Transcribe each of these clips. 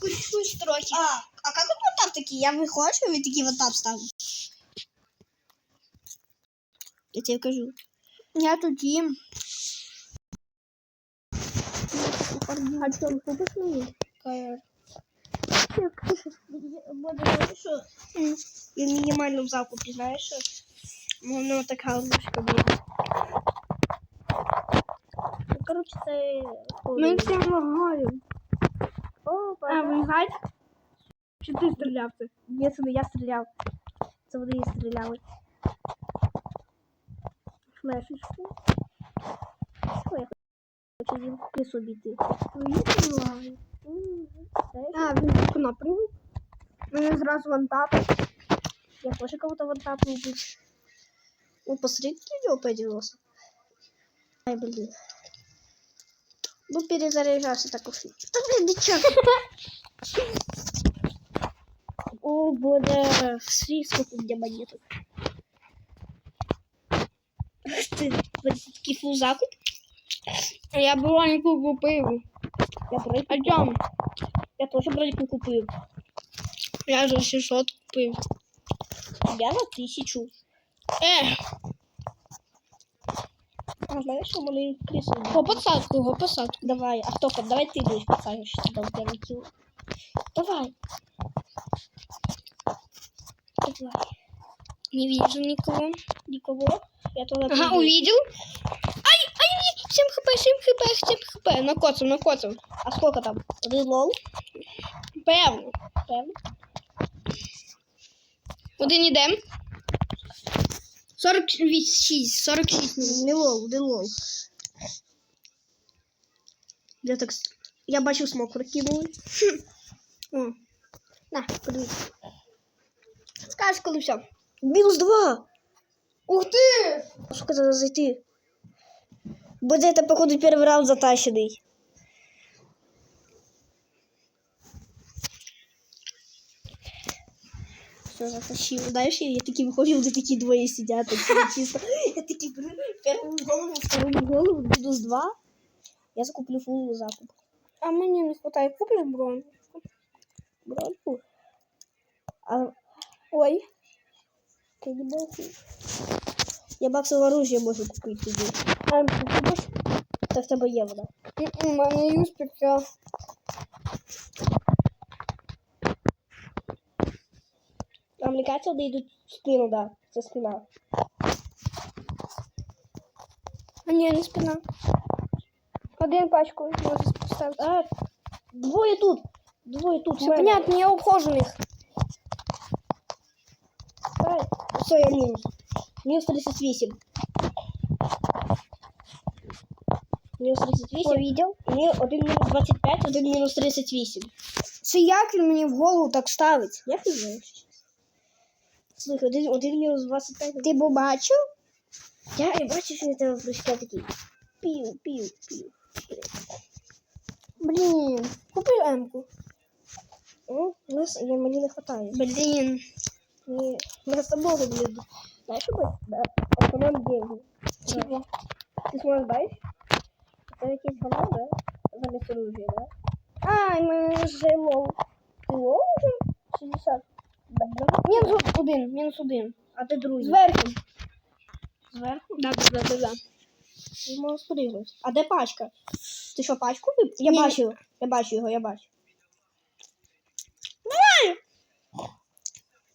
Кучусь трохи. А, а как вот там такие? Я выхожу, и такие вот там ставлю. Я тебе кажу. Я тут їм. А що, купиш мені? Буде що? І в мінімальному закупі, знаєш, що? Воно така ложка буде. Ну, коротше, це... Ми всі лагаємо. О, А, ви гать? Чи ти стріляв це? Ні, це не я стріляв. Це вони і стріляли. Флешечку. Що я хочу їм кису бити? М, знаєш, А, він тільки напряму. Мене зразу. Я тоже кого-то не. Ну, посмотрите видео по 90. Ай, блин. Ну, перезаряжался так уж. Да, блин, ты чё? О, боже, смотри, сколько у меня монеток. Ты, такие фул закуп. Я броньку купив. Я А чому? я тоже брать купил. Я за 600 купив. Я за тысячу. Е, А знаешь, что мы крысу? по посадку, по посадку. Давай, а кто там? Давай ты будешь подсаживать, что там первый килл. Давай. Давай. Не вижу никого. Никого. Я туда Ага, приду. увидел. Ай, ай, ай, 7 хп, 7 хп, 7 хп. Накоцав, накоцав. А сколько там? Один лол? Певно. Прям. Один ідем. 46, 46. минут. Не лол, один лол. Я так... Я бачу смок прокинули. О, На, подивись. скажеш, коли все. Мінус два! Ух ти! Сколько надо зайти? Буде это, походу, первый раунд затащенный. Все, затащил. Дальше я такие выходим, где такие двое сидят. такие чисто. Я такие беру первую голову, вторую голову, минус два. Я закуплю фул закуп. А мені не хватає. Купиш бронь? Бронку. А... Ой. Ты не могу. Я баксовое оружие могу купить тебе. А, купиш? Так в тебе вона. У мене юспіка. А мені кажется, вони йдуть в спину, да. Це спина. А ні, не спина. Один пачку можу поставити. А, двоє тут. Двоє тут. Все понятно, я обходжу них. Все, я мінус. Мінус 38. Мінус 38. Повідів. Мені один мінус 25, один мінус 38. Це як він мені в голову так ставить? Я не знаю. Слухай, один, один мінус 25. Ти побачив? Я і бачу, що від тебе прыжки такі. Пів, пів, пів. Блін, купи М-ку. Ну, нас, я, мені не хватає. Блін. Ні, ми з тобою, блін. Знаєш, що буде? Да. Экономим деньги. Чого? Ты сможешь дать? Это якийсь говно, да? Замість оружия, да? А, і мене вже лол. Ти лоу уже? 60. Мінус один, мінус один. А ти другий. Зверху. Зверху? Да, да, да, да. Ти сподивитися. А де пачка? Ти що, пачку вип? Я Ні. бачу. Я бачу його, я бачу.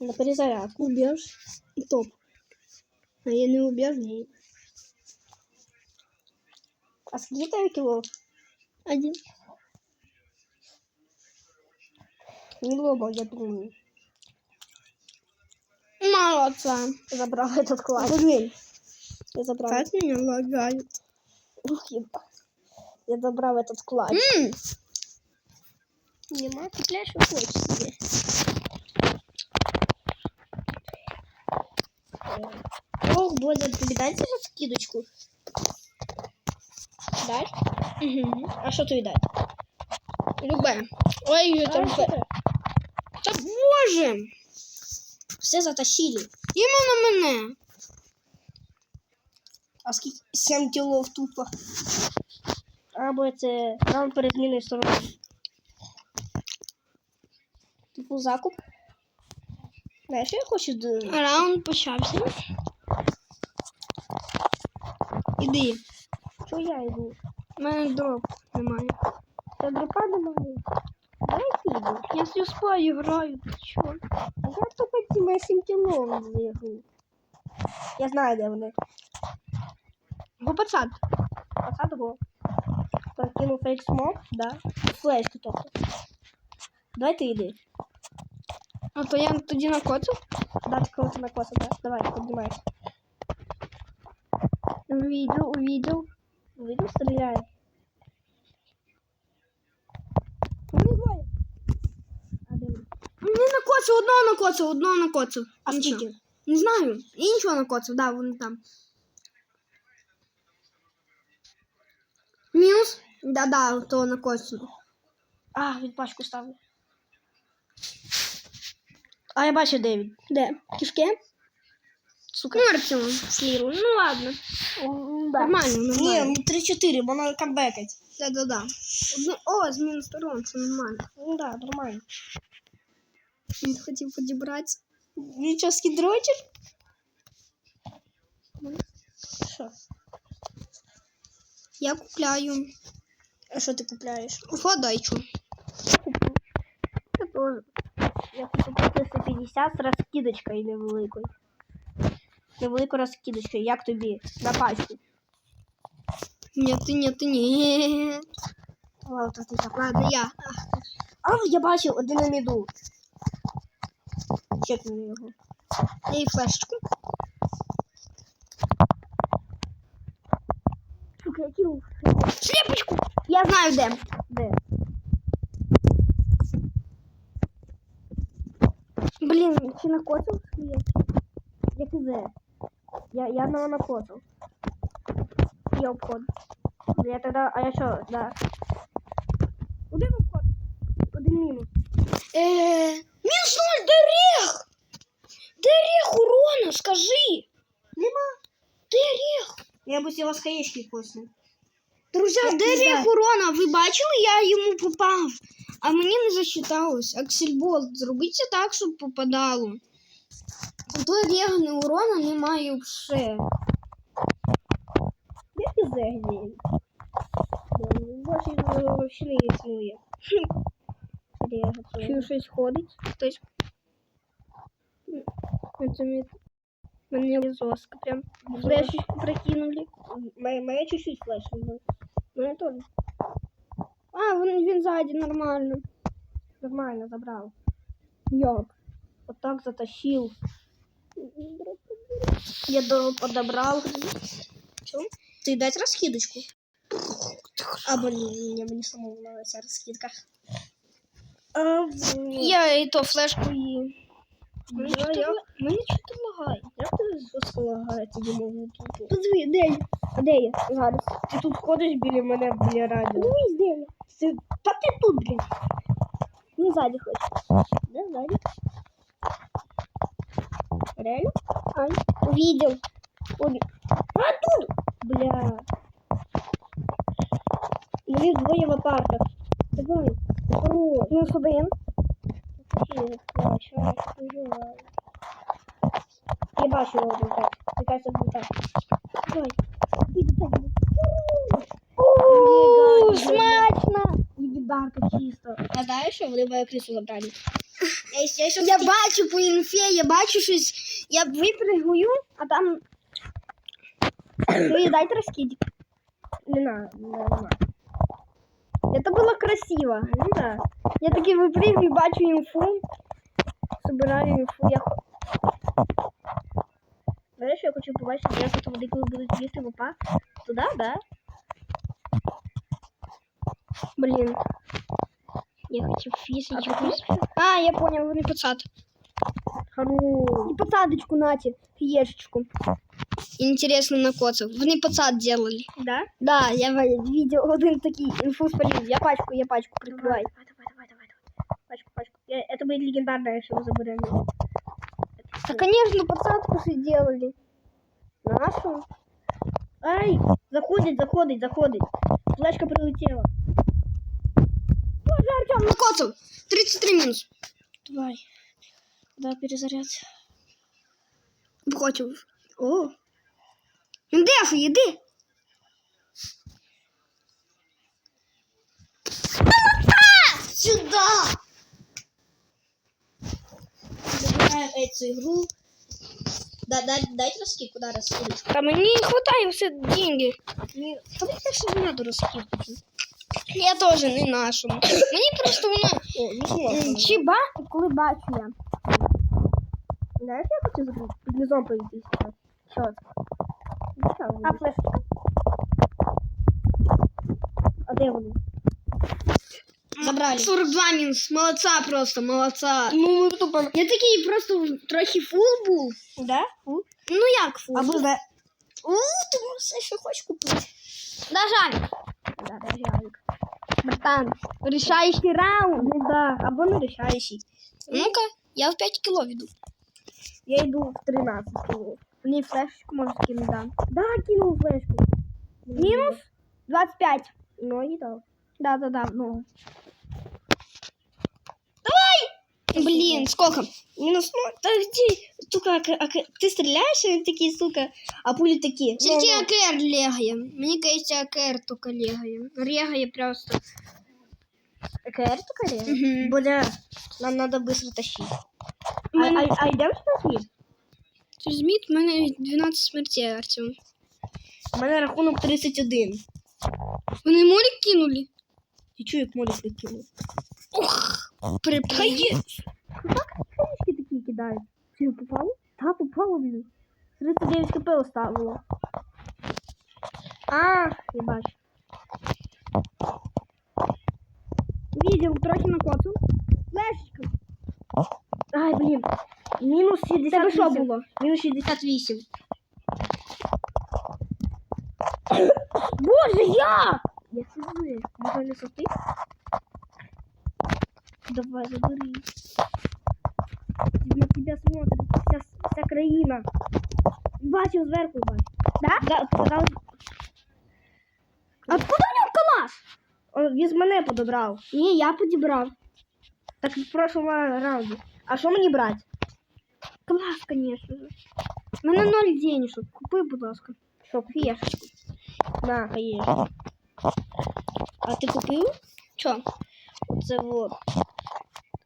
На перезарядку. Уб'єш і топ. А я не уб'єш, ні. А скільки тебе кіло? Один. Не було, я думаю. Мало це. Забрав этот клад. Блін. Я забрав. Как меня лагает. Ух, єба. Я забрав этот клад. Ммм. Нема, купляєш, що хочеш собі. Ох, Бодя, тобі дай зараз скидочку? Дай? Угу. А що тобі дай? Любе. Ой, там. А, що ти? Та боже! Все затащили. Іменно мене. А скільки? 7 кілов тупо. Або це раунд перед зміною сторони. Типу закуп. Знаєш, я хочу до... Раунд почався. Іди. Що я йду? У мене дроп немає. Та дропа немає. Я з спаю граю, ти чо? А я ці сім кілом зігру. Я знаю, де вони. Го пацан. Посад го. Прокинув фейк смок, да. Флешки тобто. Давай ти йди. А то я тоді накоцав. Да, ти коли на коса, да? Давай, піднімайся. Увидел, увидел. Видів, стріляй. Вони двоє. А де вони? Не накоцав, одного накоцав, одного накоцав. А Нічого. скільки? Не знаю. Іншого накоцав, да, вони там. Мінус? Да-да, то накоцав. А, він пачку ставлю. А я бачу, де він. Де? Кишке? Сука. Ну, сліру. Ну ладно. Нормально, Ні, нормально. ну 3-4, воно камбекать. Да-да-да. О, зміна сторон, це нормально. Ну да, нормально. Він хотів підібрати. Він що, скідрочер? Що? Я купляю. А що ти купляєш? Вкладайчу. Я тоже. Я хочу купити 150 з розкидочкою невеликою. Невеликою розкидочкою. Як тобі? На нет, нет. Ладно, то ти так. Ладно, я. А, я бачив один на міду. Чекну його. І флешечку. Сука, я знаю де. Де? Блін, чи накоцав? Ні. Як і де? Я, я одного накосив. Я обходжу. Я тогда, а я що, да. Один обход. Один мінус. Е, ноль, де рех? Де урона, скажи. Нема. Де? Я б його з хаєчки коснув. Друзі, Я де не рех знаю. урона? Ви бачили, я йому попав. А мені не засчиталось. Аксельболт, зробіть так, щоб попадало. То регни урона немає вже. Я где він. Більше не існує Де я готую? Чую, щось ходить. Хтось. Это мне... Мне жестко прям. Флешечку прокинули. Моя, моя чуть-чуть флеш. ну, Мене теж. А, він, він ззаді нормально. Нормально, забрал. Як? Вот так затащил. Я до подобрал. Чё? Ты дать раскидочку? А, блин, мне бы не самому нравится раскидка. А, блин. Я і то флешку і. Мені чого ла- лагає. Як ти жорстко лагає тоді можу тут? Подиви, де я? А де я? Зараз. Ти тут ходиш біля мене біля радіо. Подивись, де я? Ти... Та ти тут, блін. Ну, ззаді хоч. Де ззаді? Реально? Ай, увидел. Ой. А тут! Бля. Їх двоє в апартах. Давай. Хорош. Мінус один. Я бачу його результат. Буде так. Давай. Ууу, смачно. Легендарка чисто. А знаєш, що вони мою крису забрали? Я, я, Я бачу по інфі, я бачу щось. Я випригую, а там. Ну, дайте розкидик. Не на, не на. Это было красиво. Ну да. Я таки выпрыгиваю, бачу інфу. Собираю інфу. Я... хо- Знаєш, я хочу побачити, як от вони коли будуть їсти в опа. Туди, да? Блін. Я хочу А, фішечку. а, я понял, вони посад. Хорош. І посадочку нате, фієшечку. Интересно накоцав. Вони посад делали. Да? Да, я видел один такий інфу спалив. Я пачку, я пачку Давай, прикривай. давай, давай, давай, давай. давай. Пачку, пачку. Я, это будет легендарное, что мы заберем. Да, конечно, посадку же делали. Нашу. Ай, заходить, заходить, заходить. Флешка прилетела. Боже, Артем, накоцав. 33 мінус. Давай. Давай перезаряд. Хочеш. О. Він дихає, йди. Сюда! Забираем эту игру. Да, дай, дайте раскидку, да, мені не хватає все деньги. Мне, да мне не надо раскидку. Я теж не нашому. Мені просто смог. м, чи ба, коли бачу я. Знаешь, я хочу? Под низом пройти сейчас. Что? А флешка? А где вони? Забрали. 42 мінус. Молодца просто, молодца. Ну, ми тупо... Я такий просто трохи фул був. Да? У? Ну як фул? Або за... У, ти можеш все, що хочеш купити. Да, жаль. Да, да, Ярик. Братан, рішаючий раунд. Ну да, або не рішаючий. Ну-ка, я в 5 кіло веду. Я йду в 13 кіло. Мені флешечку можна кинути, да. Да, кинул флешку. Мінус 25. Но не дал. Да, да, да, ну. Давай! Блин, сколько? Минус. Да где? Сука, ты стреляешь, и они такие, сука, а пули такие. Тільки Ну, АКР легає. Мені кажеться, АКР тільки легає. Регає просто. ну, КР только ли? Угу. Бля, нам надо быстро тащить. А, а, а идем сюда Смит? Це Зміт, в мене 12 смертей, Артем. У мене рахунок 31. Вони молік кинули? Ти чого як молік викинув? Припає. Книжки такі кидають. Чи попало? Та, попало, блін. 39 кп оставило. А, я бачу. Відділ трохи накоцав. Флешечка. Ай, блін. Мінус 68. Тебе що було? Мінус 68. Боже, я! Я сижу. Може не соти? Давай, забери. На тебя смотрит вся, вся країна. Бачив зверху, бачу. Да? Да, сказав, Откуда у нього калаш? О, він з мене подобрав. Ні, я підібрав. Так в прошлому раунді. А що мені брати? Клас, конечно же. У мене ноль денежок. Купи, будь ласка. Що, фішечку? На, конечно. А ти купив? Чо? Оце вот.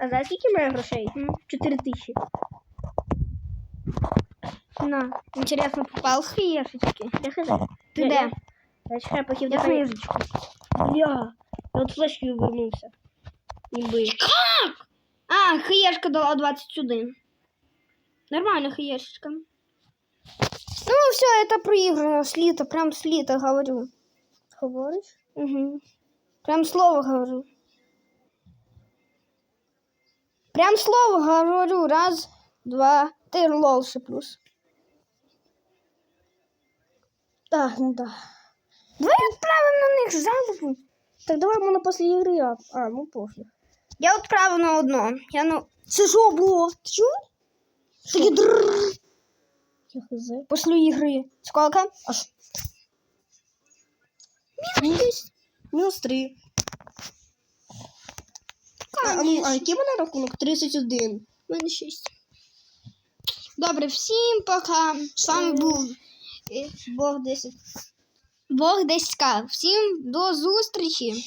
А знаєш, скільки в мене грошей? 4 тисячі. На. Интересно, попал в хаешечки. Я хз. Ти Я- де? Я, я чекаю, поки Я вдохаю. книжечку. Бля, я от флешкою вернувся. Ніби. А, хаешка дала 21. Нормально хаешечка. Ну, все, это проиграно, слито, прям слито, говорю. Говориш? Угу. Прям слово говорю. Прям слово говорю. Раз, два, ты лол плюс. Так, ну да. Давай отправим на них жалобу. Так давай можна після ігри, а, а ну пофіг. Я відправив на одно. Я на... Це що було? Чув? Такі. Я. Після ігри. Сколько? А ш... Мінус. Мінус 3. А, а, а який в мене рахунок? 31. У мене 6. Добре, всім пока. З вами був Бог 10. Бог десь сказав. Всім до зустрічі.